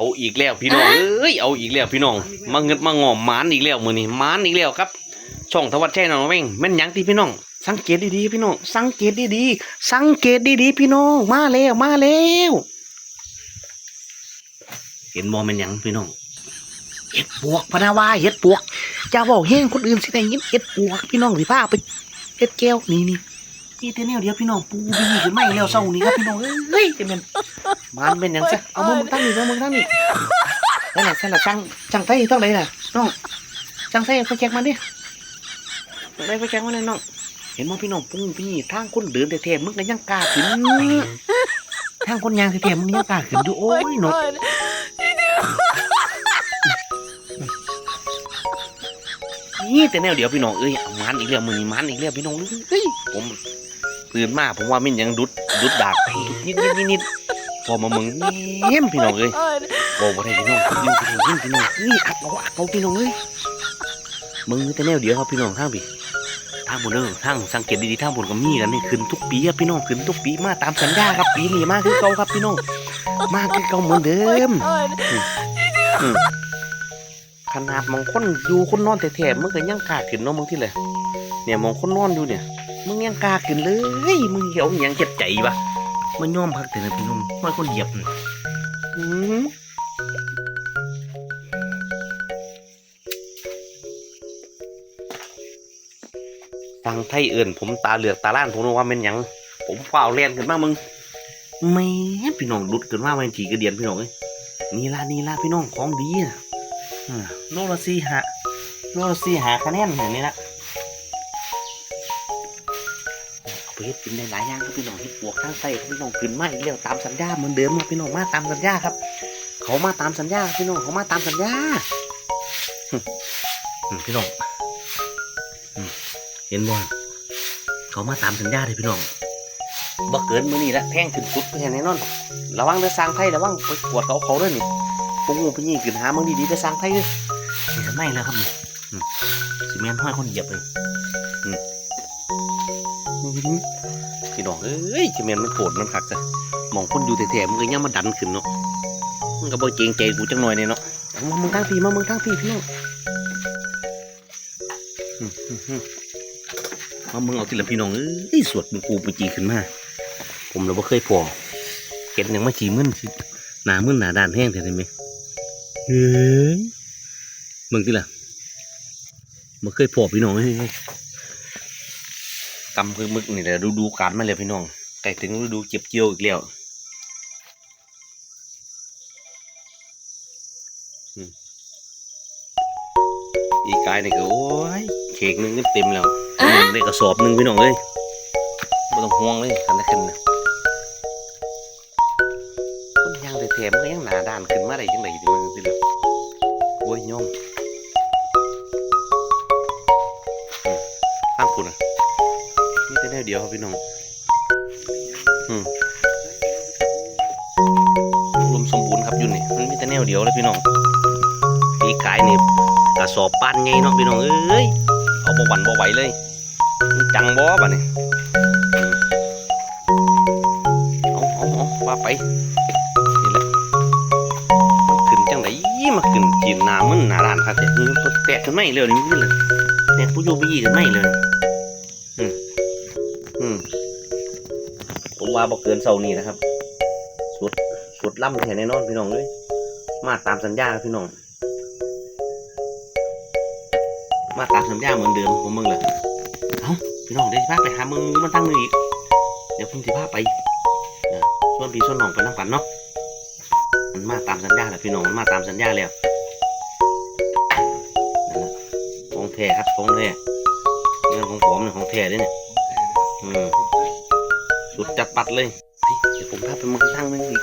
เอาอีกแล้วพี่น้องเอ้ยเอาอีกแล้วพี่น้องมาเงิดมางอมหมานอีกแล้วมือนี้หมานอีกแล้วครับ ช่องทวัดแช่น้องเว้งแม่นหยังที่พี่น้อง สังเกตดีๆพี่น้อง สังเกตดีๆสังเกตดีๆพี่น้องมาแล้วมาแล้วเห็นมอแม่นหยังพี่น้องเห็ดปวกพะนาวาเห็ดปวกจะบอกเฮงคนอื่นสิได้ยินเห็ดปวกพี่น้องสิพาไปเห็ดแก้วนี่นี่ นี่แต่แนวเดียวพี่น้องปูพี่นี่ขึ้นไม่แล้วเศร้านี่ครับพี่น้องเอ้ยจะเป็นมันเป็นหยังซะเอามือมึงตั้งนี่เอามือตั้งนี่นั่นแหละนั่นแหละจังจังไทยต้องไหนล่ะน้องจังไทยไปแจกมันดิได้ไปแจ้งว่าแน่น้องเห็นมั้พี่น้องปุ้งพี่ทางคนเดินแท้ๆมึงก็ยังกล้าขึ้นทางคนยางแท้ๆมึงยังกล้าขึ้นอยู่โอ้ยเนาะนี่แต่แนวเดียวพี่น้องเอ้ยมันอีกแล้วมือนี้มันอีกแล้วพี่น้องเฮ้ยผม ตื่นมาผมว่ามันยังดุดดุดดากดุดนิดนิดนิดนิดพอมามึงเยี่ยมพี่น้องเอ้ยบอกว่าได้พี่น้องยิ้มพี่น้องยิ้มพี่น้องเฮ้ยอักเอาอักเอาพี่น้องเอ้ยมึงมีแต่แนวเดียวครับพี่น้องทางพี่ทางบนเด้อทางสังเกตดีๆทางบนก็มีกันนี่ขึ้นทุกปีครับพี่น้องขึ้นทุกปีมาตามสัญญาครับปีนี้มาคือเก่าครับพี่น้องมาคือเก่าเหมือนเดิมอืมขนาดมองคนอยู่คนนอนแท้ๆมึงก็ยังกล้าขึ้นเนาะมึงที่เลยเนี่ยมองคนนอนอยู่เนี่ย มึงยังกล้าขึ้นเลย มึงเหี่ยวยังเจ็บใจปะมันย่อมพักแต่นะพี่น้องมันคนเหยียบน่ะอืมฟังไทยเอื่นผมตาเหลือกตาล้านผมรู้ว่าเป็นหยัง ผมฝ้าวเรียนขึ้นมามึงแม่พี่น้องหลุดขึ้นมาเป็นขี่กระเดียนพี่น้องเอ้ยนี่ละนี่ละพี่น้องของดีอะอ่าโลละสี่หาโลละสี่หาคะแนนอย่างนี้ละ เอาไปเฮ็ดกินได้หลายอย่างครับพี่น้องเฮ็ดปวกข้างใต้พี่น้องขึ้นมาอีกแล้วตามสัญญาเหมือนเดิมครับพี่น้องมาตามสัญญาครับ เขามาตามสัญญาพี่น้องเขามาตามสัญญาหึหึพี่น้องหึเห็นบ่เขามาตามสัญญาเลยพี่น้องบ่เกินมื้อนี้ละแพงขึ้นสุดแค่แน่นอน ระวังเด้อสร้างไทยระวังไปกวดเขาเขาเด้อนี่พวกงูพวกนี่ขึ้นหามึงดีๆเด้อสร้างไทยเด้อนี่ทำไมแล้วครับนี่อืมสิแม่นห้อยคนเหยียบเลยอืมอื้อหือ พี่น้องเอ้ยสิแม่นมันโผดมันคักจ้ะมองคนอยู่แท้ๆมึงก็ยังมาดันขึ้นเนาะมึงก็บ่เกรงใจกูจังหน่อยเนี่ยเนาะเอามามึงทางพี่มามึงทางพี่พี่น้องอืมอืมอืมมามึงเอาทีละพี่น้องเอ้ยสวดมึงกูไปจีขึ้นมาผมเราบ่เคยพอเห็นหยังมาจีมึนสิหนามึนหนาด้านแห้งแท้ได้ไหมเฮ้ยมึงที่ล่ะบ่เคยพอพี่น้องเฮ้ย กำคือมึกนี่แหละดูดูการมาแล้วพี่น้องใกล้ถึงดูเก็บเกี่ยวอีกแล้วอีกายนี่ก็โอ้ยเค้กหนึงเต็มแล้วหนึ่งได้กระสอบหนึ่งพี่น้องเอ้ยไม่ต้องห่วงเลยคันได้ขึ้นนะคนยางแท้ๆมันก็ยังหนาด้านขึ้นมาได้ยังไงที่มันสิล่ะโอ้ยยมอืมข้างคุณอะ นี่แต่แนวเดียวครับพี่น้องอืมรวมสมบูรณ์ครับยู่นนี่มันมีแต่แนวเดียวเลยพี่น้องปีกายนี่กระสอบปานไงเนาะพี่น้องเอ้ยเอาบ่หวันบ่ไหวเลยจังบ่บ่เนี่ยอืมเอาเอาเอาว่าไปนี่แหละมันขึ้นจังไดมาขึ้นจีนหนามึนหนาด้านครับแต่นี่มันแตกขึ้นไม่เร็วนี่มันเลยแตกผู้โยบยี่ขึ้นไม่เลยอืม อืมผมว่าบ่เกินเสานี้นะครับ สุดสุดล่ำแค่แน่นอนพี่น้องเลยมาตามสัญญาครับพี่น้อง มาตามสัญญาเหมือนเดิมผมมึงเลยเอ้าพี่น้องเดี๋ยวพาไปหามึงมันตั้งมืออีก เดี๋ยวผมสิพาไปส่วนพี่ส่วนน้องไปน้ำกันเนาะมันมาตามสัญญาแหละพี่น้องมันมาตามสัญญาแล้วนั่นแหละของแท้ครับของแท้เรื่องของผมเนี่ยของแท้ด้วยเนี่ย อืมสุดจัดปัดเลยเฮ้ยเดี๋ยวผมพาไปมืองทางนึงอีก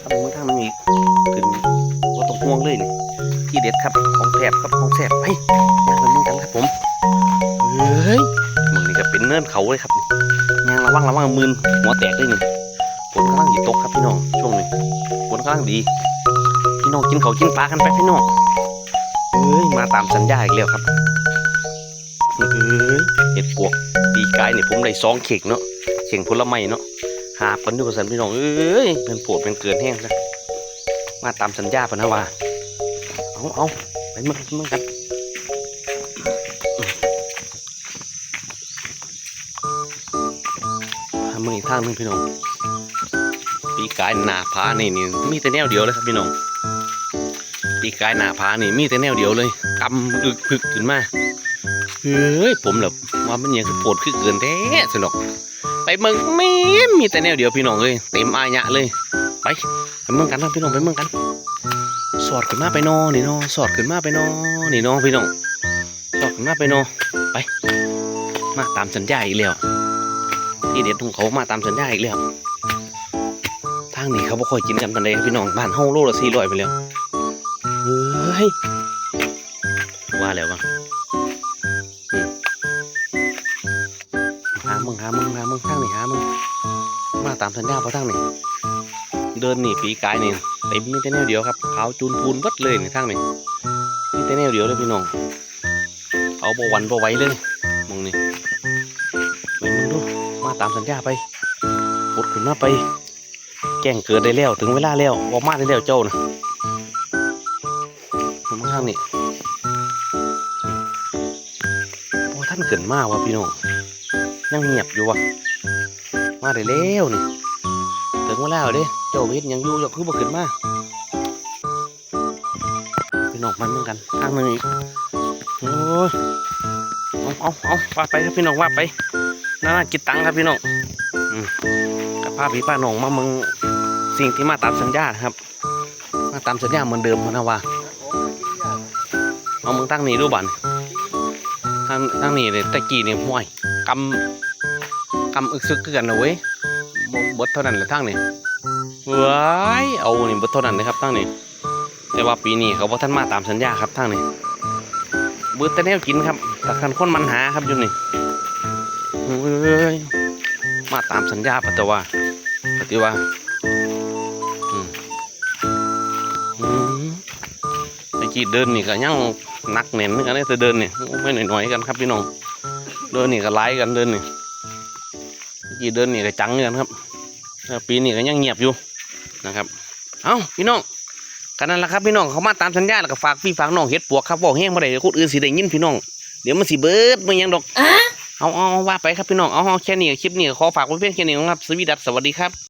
พาไปมืองทางนึงอีกขึ้นว่าต้องห่วงเลยนี่ที่เด็ดครับของแท้ครับของแท้ไปย่างไปเมืองกันครับผมเฮ้ยมึงนี่ก็เป็นเนินเขาเลยครับนี่ย่างระวังระวังมืนหัวแตกเลยนี่ฝนกำลังหยิตกครับพี่น้องช่วงนี้ฝนกำลังดีพี่น้องกินเขากินปลากันไปพี่น้องเอ้ยมาตามสัญญาอีกแล้วครับเอ้ยเห็ดปวก ปีกายนี่ผมได้สองเข่งเนาะเข่งผลไม้เนาะหาบกันอยู่กับสันพี่น้องเอ้ยเป็นปวดเป็นเกินแห้งซะมาตามสัญญาพนะว่าเอาเอาไปมืองมืองกันทำมืออีกทางนึงพี่น้องปีกายหนาผานี่นี่มีแต่แนวเดียวเลยครับพี่น้องปีกายหนาผานี่มีแต่แนวเดียวเลยกำอึกพึกขึ้นมาเฮ้ยผมแบบ ว่ามันยังคือโปดคือเกินแท้สนุกไปเมืองไม่มีแต่แนวเดียวพี่น้องเลยเต็มอายะเลย ไปไปเมืองกันครับพี่น้องไปเมืองกัน สอดขึ้นมาไปนอนี่นอสอดขึ้นมาไปนอนี่นอพี่น้องสอดขึ้นมาไปนอไป มาตามสัญญาอีกแล้วที่เด็ดของเขามาตามสัญญาอีกแล้วทางนี้เขาบ่ค่อยกินกันปานใดพี่น้องบ้านเฮาโลละสี่ร้อยไปแล้วเฮ้ยว่าแล้วบ้างามึงหามึงหามึงทางนี้หามึงมาตามสัญญาเพราะทางนี้เดินหนีปีกายนี่เต็มมีแต่แนวเดียวครับขาวจูนพูนวัดเลยในทางนี้มีแต่แนวเดียวเลยพี่น้องเอาบวันบไหว้เลยมองนี่ไปมึงดูมาตามสัญญาไปปดขึ้นมาไป แกล้งเกิดได้แล้วถึงเวลาแล้วออกมาได้แล้วเจ้านะมาข้างนี้โอ้ท่านเกินมากว่ะพี่น้อง ยังเงียบอยู่วะมาได้แล้วนี่ถึงเวลาแล้วเด้เจ้าเวทยังอยู่อยากคือบ่ขึ้นมาพี่น้องมันเหมือนกันทางหนึ่งอีกโอ้ยเอาเอาเอาว่าไปครับพี่น้องว่าไปน่ากินตังครับพี่น้องอืมกับพาพี่ป้าน้องมาเมืองสิ่งที่มาตามสัญญาครับ มาตามสัญญาเหมือนเดิมพะนะว่าเอามึงตั้งนี่ดูบันทางทางนี่เลยตะกี้นี่ห่วย กำกำอึกซึกกันนะเว้ยบบดเท่านั้นแหละทั้งนี้ว้ายเอานี่บดเท่านั้นเลยครับทั้งนี้แต่ว่าปีนี้เขาบ่ท่านมาตามสัญญาครับทั้งนี้เบิดแต่แนวกินครับแต่คันคนมันหาครับอยู่นี่เอ้ยมาตามสัญญาปฏิว่าปฏิว่าอืมอืมไอ้จีเดินนี่ก็ยังหนักแน่นกันเลยแต่เดินนี่ไม่หน่อยๆกันครับพี่น้อง ดินนี่ก็ไล่กันเดินนี่ยี่เดินนี่ก็จังเงินครับแล้วปีนี้ก็ยังเงียบอยู่นะครับ เอ้าพี่น้องกันนั่นแหละครับพี่น้องเขามาตามสัญญาแล้วก็ฝากพี่ฝากน้องเฮ็ดปวกครับบอกแห้งบ่ได้เดี๋ยวคนอื่นสิได้ยินพี่น้องเดี๋ยวมันสิเบิดมันยังดอกเอาเอาเอาว่าไปครับพี่น้องเอาเอาแค่นี้คลิปนี้ก็ขอฝากไว้เพียงแค่นี้ครับสวีดัสสวัสดีครับ